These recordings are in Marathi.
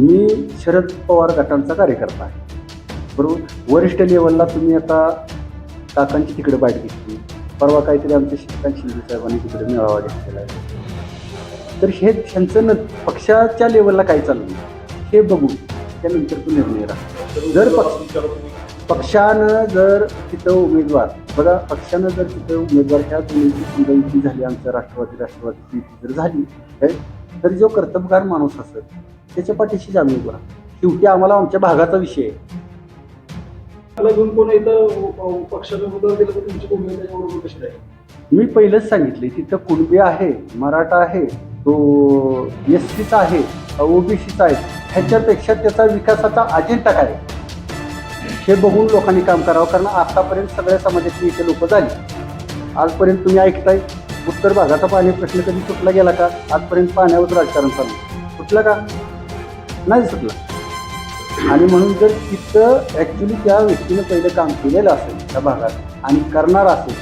मी शरद पवार गटांचा कार्यकर्ता आहे. बरोबर? वरिष्ठ लेवलला तुम्ही आता काकांची तिकडे बाईट घेतली. परवा काहीतरी आमच्या श्रीकांत शिंदे साहेबांनी तिकडे मेळावा घेतलेला आहे. तर हे त्यांचं न पक्षाच्या लेवलला काय चाललं? हे बघू त्यानंतर तो निर्णय राहा जर पक्ष पक्षानं जर तिथं उमेदवार बघा पक्षानं जर तिथं उमेदवार ह्या दोन्हीची समजा युती झाली आमच्या राष्ट्रवादी राष्ट्रवादीची युती जर झाली तर जो कर्तबगार माणूस असेल त्याच्या पाठीशीच आम्ही उभा. शेवटी आम्हाला आमच्या भागाचा विषय आहे मी पहिलंच सांगितले तिथं कुणबी आहे मराठा आहे तो एस सीचा आहे ओबीसीचा आहे ह्याच्यापेक्षा त्याचा विकासाचा अजेंडा काय? हे बघून लोकांनी काम करावं कारण आतापर्यंत सगळ्या समाजातली इथे लोक झाली आजपर्यंत तुम्ही ऐकताय उत्तर भागाचा पाणी प्रश्न कधी सुटला गेला का? आजपर्यंत पाण्यावर राजकारण चालू सुटलं का? नाही सुटलं. आणि म्हणून जर तिथं ॲक्च्युली त्या व्यक्तीनं पहिलं काम केलेलं असेल त्या भागात आणि करणार असेल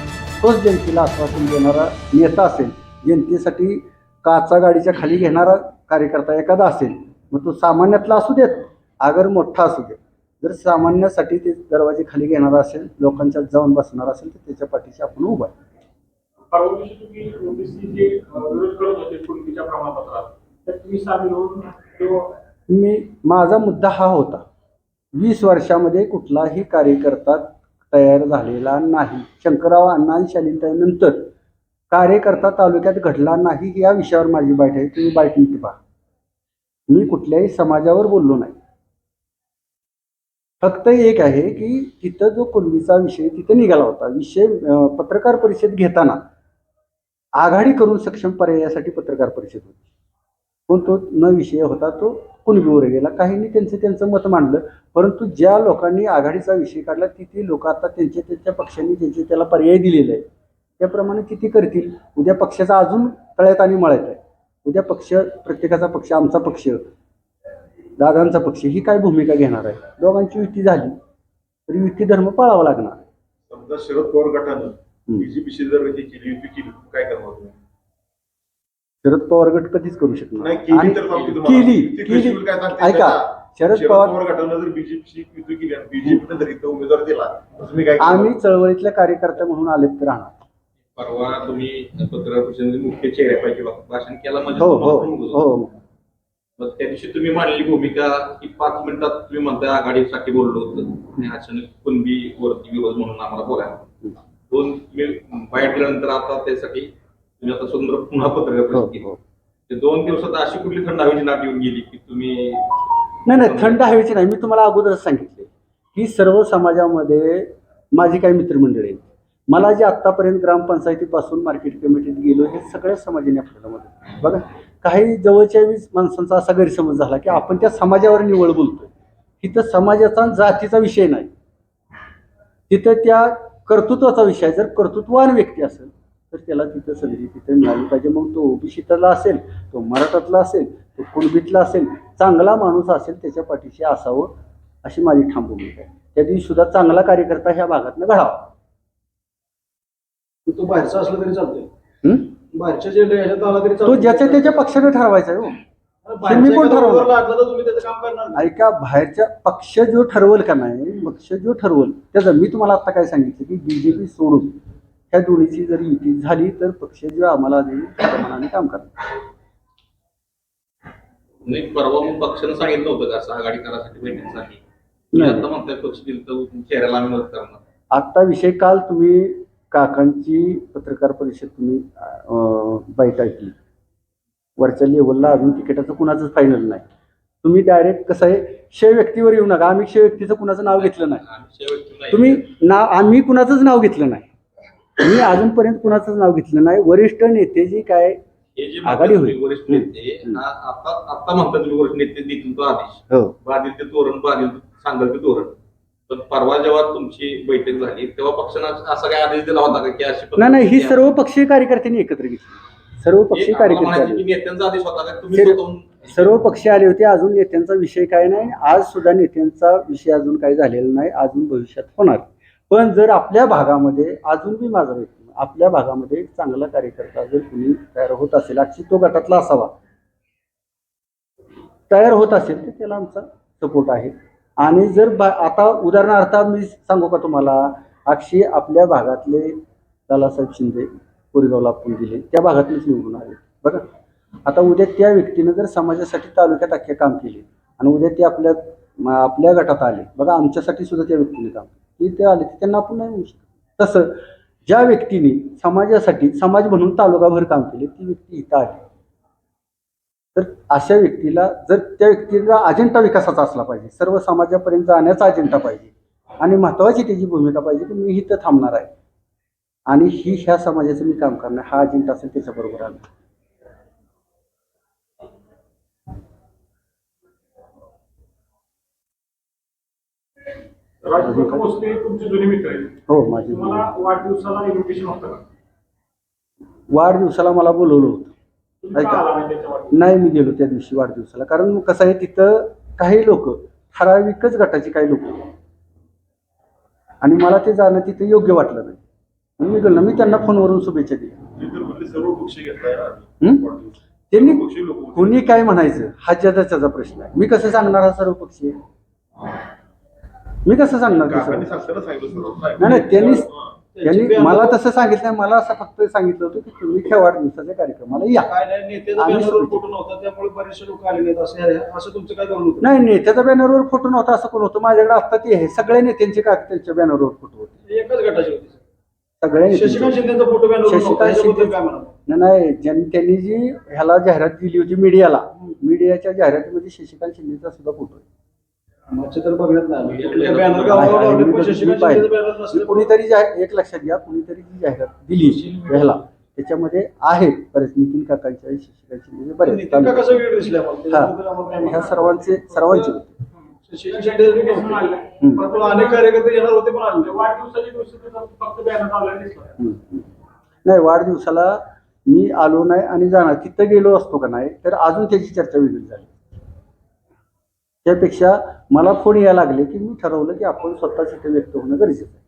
तोच जनतेला आश्वासन देणारा नेता असेल जनतेसाठी काचा गाडीच्या खाली घेणारा कार्यकर्ता एखादा असेल मग तो सामान्यातला असू देत आगर मोठा असू देत. जर सामान्यासाठी ते दरवाजे खाली घेणारा असेल लोकांच्या जाऊन बसणार असेल तर त्याच्या पाठीशी आपण उभा आहे. परवा दिवशी तुम्ही ओबीसी जे विरोध करत होते कुणबीच्या प्रमाणपत्रात तर तुम्ही सामील होऊन मी माझा मुद्दा हा होता वीस वर्षामध्ये कुठलाही कार्यकर्ता तयार झालेला नाही. शंकरराव अण्णा आणि कार्यकर्ता तालुक्यात घडला नाही या विषयावर माझी बाईट आहे तुम्ही बाईट नीट पहा मी कुठल्याही समाजावर बोललो नाही. फक्त एक आहे की तिथं जो कुणबीचा विषय तिथं निघाला होता. विषय पत्रकार परिषद घेताना आघाडी करून सक्षम पर्यायासाठी पत्रकार परिषद होती. पण तो न विषय होता तो कुणबीवर गेला. काहींनी त्यांचं त्यांचं मत मांडलं. परंतु ज्या लोकांनी आघाडीचा विषय काढला तिथे लोक आता त्यांच्या त्यांच्या पक्षांनी त्यांचे त्याला पर्याय दिलेले आहे त्याप्रमाणे किती करतील? उद्या पक्षाचा अजून तळ्यात आणि मळ्यात आहे. उद्या पक्ष प्रत्येकाचा पक्ष आमचा पक्ष दादांचा पक्ष ही काय भूमिका घेणार आहे? दोघांची युती झाली तर युती धर्म पाळावा लागणार. समजा शरद पवार गटानं बीजेपीशी जर हे केली युती केली. काय करणार तुम्ही शरद पवार गट कधीच करू शकणार नाही केली आणि तर सांगतो तुम्हाला. केली युती केली. कशी होईल काय सांगता येत ऐका. शरद शरद पवार पवार गटानं जर बीजेपीशी युती केली आणि बीजेपीनं जर इथं उमेदवार दिला तर तुम्ही काय करणार? आम्ही चळवळीतल्या कार्यकर्ते म्हणून आलेत तर राहणार. परवा तुम्ही पत्रकार परिषदेमध्ये मुख्य चेहऱ्यापैकी भाषण केला म्हणजे हो हो होतं. हो मग त्या दिवशी तुम्ही मांडली भूमिका की पाच मिनिटात तुम्ही म्हणताय आघाडीसाठी बोललो होतं. आणि अचानक कुणबी वरती विरोध म्हणून आम्हाला बोलायला दोन बाहेर गेल्यानंतर आता त्यासाठी. तुम्ही आता सुंदर पुन्हा पत्रकार हो, परिषद केली. हो. ते दोन दिवसात अशी कुठली थंड हवेची नाट येऊन गेली की तुम्ही नाही नाही थंड हवेची नाही. मी तुम्हाला अगोदरच सांगितले. की सर्व समाजामध्ये माझी काही मित्रमंडळी आहेत. मला जे आत्तापर्यंत ग्रामपंचायतीपासून मार्केट कमिटीत गेलो हे सगळ्या समाजाने आपल्याला मदत बघा काही जवळच्या वीस माणसांचा असा गैरसमज झाला की आपण त्या समाजावर निवड बोलतोय. तिथं समाजाचा जातीचा विषय नाही. तिथं त्या कर्तृत्वाचा विषय. जर कर्तृत्ववान व्यक्ती असेल तर त्याला तिथं संधी तिथं मिळाली पाहिजे. मग तो ओबीसीतला असेल तो मराठातला असेल तो कुणबीतला असेल चांगला माणूस असेल त्याच्या पाठीशी असावं अशी माझी ठाम भूमिका आहे. त्या दिवशी सुद्धा चांगला कार्यकर्ता ह्या भागातनं घडावा. तो बाहेरचा असला तरी चालतोय? बाहेरच्या जे आला तरी तो ज्याच्या त्याच्या पक्षाने ठरवायचा आहे हो. तुम्ही कोण ठरवलं? ऐका बाहेरच्या पक्ष जो ठरवल का नाही पक्ष जो ठरवल त्याचं मी तुम्हाला आता काय सांगितलं की बीजेपी सोडून ह्या दोन्हीची जर युती झाली तर पक्ष जो आम्हाला देईल प्रमाणाने काम करणार. परवा मग पक्षानं सांगितलं होतं का असं आघाडी नाही. आता म्हणताय पक्ष दिलं तर चेहऱ्याला आम्ही मदत करणार. आत्ता विषय काल तुम्ही काकांची पत्रकार परिषद तुम्ही बाईट ऐकली वरच्या लेवलला अजून तिकिटाचं कुणाचंच फायनल नाही. तुम्ही डायरेक्ट कसं आहे शे व्यक्तीवर येऊ नका. आम्ही शे व्यक्तीचं कुणाचं नाव घेतलं नाही. तुम्ही नाव आम्ही कुणाचंच नाव घेतलं नाही. मी अजूनपर्यंत कुणाचंच नाव घेतलं नाही. वरिष्ठ नेते जी काय हे आघाडी होईल. वरिष्ठ नेते आता आता म्हणतात तुम्ही वरिष्ठ नेते देतील तो आदेश. हो. बाधित ते धोरण बाधित सांगेल ते धोरण पण परवा जेव्हा तुमची बैठक झाली तेव्हा पक्षानं असा काय आदेश दिला होता का की अशी नाही नाही ही सर्व पक्षीय कार्यकर्त्यांनी एकत्र घेतली. सर्व पक्षीय कार्यकर्ते नेत्यांचा आदेश होता का? तुम्ही सर्व- पक्ष आले होते अजून नेत्यांचा विषय काय नाही. आज सुद्धा नेत्यांचा विषय अजून काही झालेला नाही अजून भविष्यात होणार. पण जर आपल्या भागामध्ये अजून बी माझा व्यक्ती आपल्या भागामध्ये चांगला कार्यकर्ता जर कुणी तयार होत असेल अक्षी तो गटातला असावा. तयार होत असेल तर त्याला आमचा सपोर्ट आहे. आणि जर बा आता उदाहरणार्थ मी सांगू का तुम्हाला अक्षी आपल्या भागातले दादासाहेब शिंदे कोरेगावला आपण दिले त्या भागातलेच निवडून आले. बरं आता उद्या त्या व्यक्तीनं जर समाजासाठी तालुक्यात अख्खे काम केले आणि उद्या ते आपल्या म- आपल्या गटात आले बघा आमच्यासाठी सुद्धा त्या व्यक्तीने काम केलं. ते ते आले ते त्यांना आपण नाही म्हणू शकत. तसं ज्या व्यक्तीने समाजासाठी समाज म्हणून तालुकाभर काम केले ती व्यक्ती इथं आली. तर अशा व्यक्तीला जर त्या व्यक्तीला अजेंडा विकासाचा असला पाहिजे सर्व समाजापर्यंत जाण्याचा अजेंडा पाहिजे आणि महत्वाची त्याची भूमिका पाहिजे की मी इथं थांबणार आहे. आणि ही ह्या समाजाचं मी काम करणार हा अजेंडा असेल त्याच्याबरोबर आलं राजू भोसले तुमचे जुने मित्र आहेत हो माझी तुम्हाला वाढदिवसाला इन्व्हिटेशन होतं का? वाढदिवसाला मला बोलवलं होतं. तुम्ही का ऐका. आला नाही त्याच्या वाढदिवसाला? नाही मी गेलो त्या दिवशी वाढदिवसाला. कारण कसं आहे तिथं काही लोक ठराविकच गटाची काही लोक आणि मला ते जाणं तिथे योग्य वाटलं नाही. म्हणून मी गेलो. नाही. मी त्यांना फोनवरून शुभेच्छा दिल्या. इतर कुठले सर्व पक्ष घेतलाय ना? वाढदिवस. त्यांनी सर्व पक्षी लोक कोणी काय म्हणायचं हा त्याचा प्रश्न आहे. मी कसं सांगणार हा सर्व पक्षी? मी कसं सांगणार ते. नाही नाही त्यांनी हां. त्यांनी मला तसं सांगितलं. मला असं फक्त सांगितलं होतं की तुम्ही त्या वाढदिवसाच्या कार्यक्रमाला या काय नाही नेत्याचा आम्ही बॅनरवर फोटो नव्हता त्यामुळे बरेचसे लोक आले नाहीत असं आहे. असं तुमचं काय करून होतं नाही नेत्याच्या बॅनरवर फोटो नव्हता असं कोण होतं माझ्याकडे आता ते आहे सगळ्या नेत्यांचे का त्यांच्या बॅनरवर फोटो होते एकच गटाची होती सगळ्या शशिकांत नेत्यांचे. शिंदेचा फोटो बॅनर शशिकांत त्याच्याबद्दल शिंदे- नाही, नाही ज्यांनी त्यांनी जी ह्याला जाहिरात दिली होती मीडियाला मीडियाच्या जाहिरातीमध्ये शशिकांत शिंदेचा सुद्धा फोटो आहे आमचे तर बघण्यात कुणीतरी एक लक्षात घ्या कुणीतरी जी जाहिरात दिली ह्याला त्याच्यामध्ये आहेत बरेच नितीन काकांचे आहे बरेच. नितीन का कसं वेळ दिसले आम्हाला? त्याच्याबद्दल आम्हाला काय ह्या. सर्वांचे सर्वांचे होते. अनेक कार्यकर्ते येणार पण म्हणजे वाढदिवसाच्या. नाही वाढदिवसाला मी आलो नाही आणि जाणार. तिथं गेलो असतो का नाही तर अजून त्याची चर्चा वेगळी झाली. त्यापेक्षा मला फोन यायला लागले की मी ठरवलं की आपण स्वतः तिथे व्यक्त होणं गरजेचं आहे.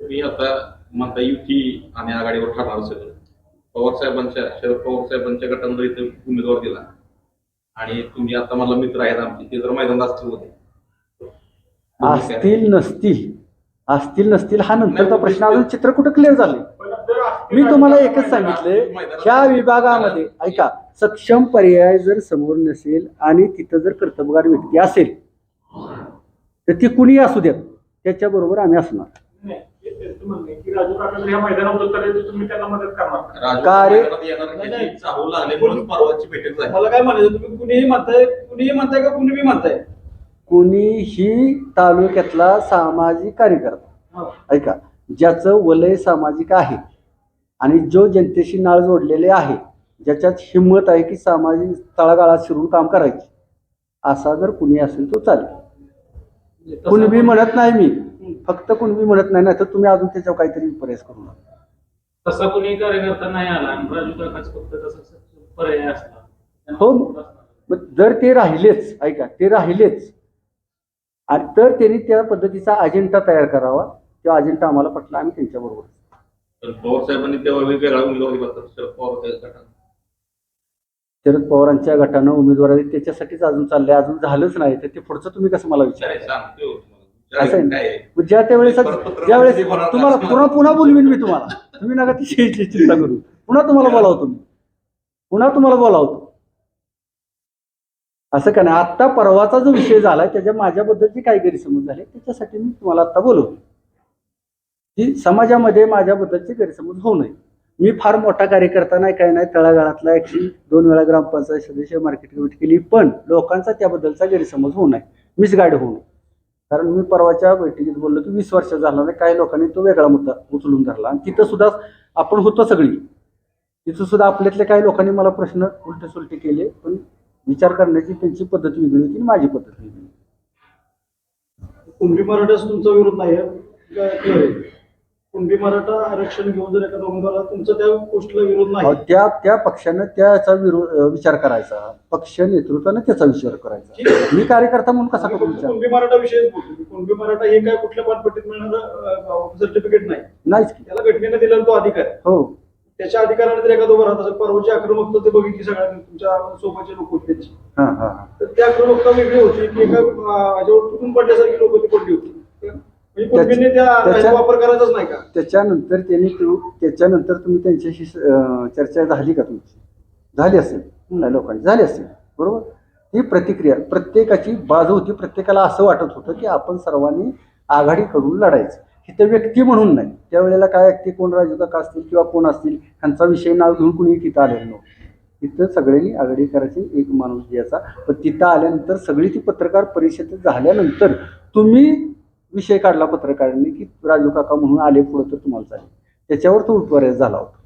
मी आता म्हणता युती आणि आघाडीवर ठरणार सगळं. पवार साहेबांच्या शरद पवार साहेबांच्या गटानं जर इथे उमेदवार दिला. आणि तुम्ही आता मला मित्र आहेत आमचे ते जर मैदानात असतील होते. असतील नसतील. असतील नसतील हा नंतरचा प्रश्न अजून चित्र कुठं क्लिअर झाले मी तुम्हाला एकच सांगितले ह्या विभागामध्ये ऐका सक्षम पर्याय जर समोर नसेल आणि तिथं जर कर्तबगार व्यक्ती असेल तर ती कुणी असू द्यात त्याच्या बरोबर आम्ही असणार कार्य- कुणीही म्हणताय कुणीही म्हणताय का कुणी बी म्हणताय कुणीही तालुक्यातला सामाजिक कार्यकर्ता हा. ऐका ज्याचं वलय सामाजिक आहे आणि जो जनतेशी नाळ जोडलेले आहे ज्याच्यात हिंमत आहे की सामाजिक तळागाळात शिरून काम करायची. असा जर कुणी असेल तो चालेल. कुणबी म्हणत नाही मी. फक्त कुणबी म्हणत नाही ना तर तुम्ही अजून त्याच्यावर काहीतरी प्रयास करू नका. तसा कोणी कार्यकर्ता नाही आला आणि राजू काकाच फक्त तसा पर्याय असला. हो. मग जर ते राहिलेच ऐका ते राहिलेच. आणि तर त्यांनी त्या पद्धतीचा अजेंडा तयार करावा. तो अजेंडा आम्हाला पटला आम्ही त्यांच्याबरोबर. पवार साहेबांनी तेव्हा वेगवेगळा उमेदवार दिला होता शरद पवार शरद पवारांच्या गटानं उमेदवारी त्याच्यासाठीच अजून चाललंय. अजून झालंच नाही. तर ते पुढचं तुम्ही कसं मला विचारायचं असं आहे ज्या त्यावेळेस ज्यावेळेस तुम्हाला. पुन्हा पुन्हा बोलवीन मी तुम्हाला. तुम्ही नका ती ची- चिंता करू. पुन्हा तुम्हाला बोलावतो मी पुन्हा तुम्हाला बोलावतो. असं का नाही? आत्ता परवाचा जो विषय झाला त्याच्या माझ्याबद्दलचे काही गैरसमज झाले त्याच्यासाठी मी तुम्हाला आता बोलवतो. की समाजामध्ये माझ्याबद्दलचे गैरसमज होऊ नये. मी फार मोठा कार्यकर्ता नाही काय नाही. तळागाळातला एकशे दोन वेळा ग्रामपंचायत सदस्य मार्केट कमिटी केली पण लोकांचा त्याबद्दलचा गैरसमज होऊ नये. मिसगाईड होऊ नये. कारण मी परवाच्या बैठकीत बोललो की वीस वर्ष झालं नाही काही लोकांनी तो वेगळा मुद्दा उचलून धरला. आणि तिथं सुद्धा आपण होतो सगळी. तिथं सुद्धा आपल्यातल्या काही लोकांनी मला प्रश्न उलटे सुलटे केले पण विचार करण्याची त्यांची पद्धत वेगळी होती आणि माझी पद्धत वेगळी कुंभी कुणबी तुमचा विरोध नाही आहे काय clear आहे. कुणबी मराठा आरक्षण घेऊन जर एखादा उमेदवार तुमचा त्या गोष्टीला विरोध नाही. त्या त्या पक्षानं त्याचा विरोध विचार करायचा. पक्ष नेतृत्वानं त्याचा विचार करायचा. मी कार्यकर्ता म्हणून कसा करू विचार? कुणबी मराठा बोलतो. कुणबी मराठा हे काय कुठल्या पानपट्टीत मिळणारं सर्टिफिकेट नाही. नाहीच त्याला घटनेनं दिलेला तो अधिकार हो. त्याच्या अधिकाराने जर एखादं उभं राहत असेल परवाची आक्रमकता ते बघितली सगळ्या तुमच्या सोबतचे लोक होते त्यांची. तर त्या आक्रमकता वेगळी होती की एका ह्याच्यावर तुटून पडल्यासारखी लोक ती पडली होती. म्हणजे कुटुंबीने त्या त्याच्या- वापर करायचाच नाही का? त्याच्यानंतर त्यांनी तो- त्याच्यानंतर तुम्ही त्यांच्याशी अं, चर्चा झाली का तुमची? झाली असेल. त्या लोकांची. झाली असेल. बरोबर? ही प्रतिक्रिया प्रत्येकाची बाजू होती. प्रत्येकाला असं वाटत होतं की आपण सर्वांनी आघाडी करून लढायचं. इथं व्यक्ती म्हणून नाही. त्यावेळेला काय व्यक्ती कोण राजू काका असतील किंवा कोण असतील ह्यांचा विषय नाव घेऊन कुणी तिथं आलेलं नव्हतं. तिथं सगळ्यांनी आघाडी करायची एक माणूस याचा. पण तिथं आल्यानंतर सगळी ती पत्रकार परिषद झाल्यानंतर तुम्ही विषय काढला पत्रकारांनी की राजू काका म्हणून आले पुढं तर तुम्हाला चालेल. त्याच्यावर तो उत्वाऱ्यास झाला होता.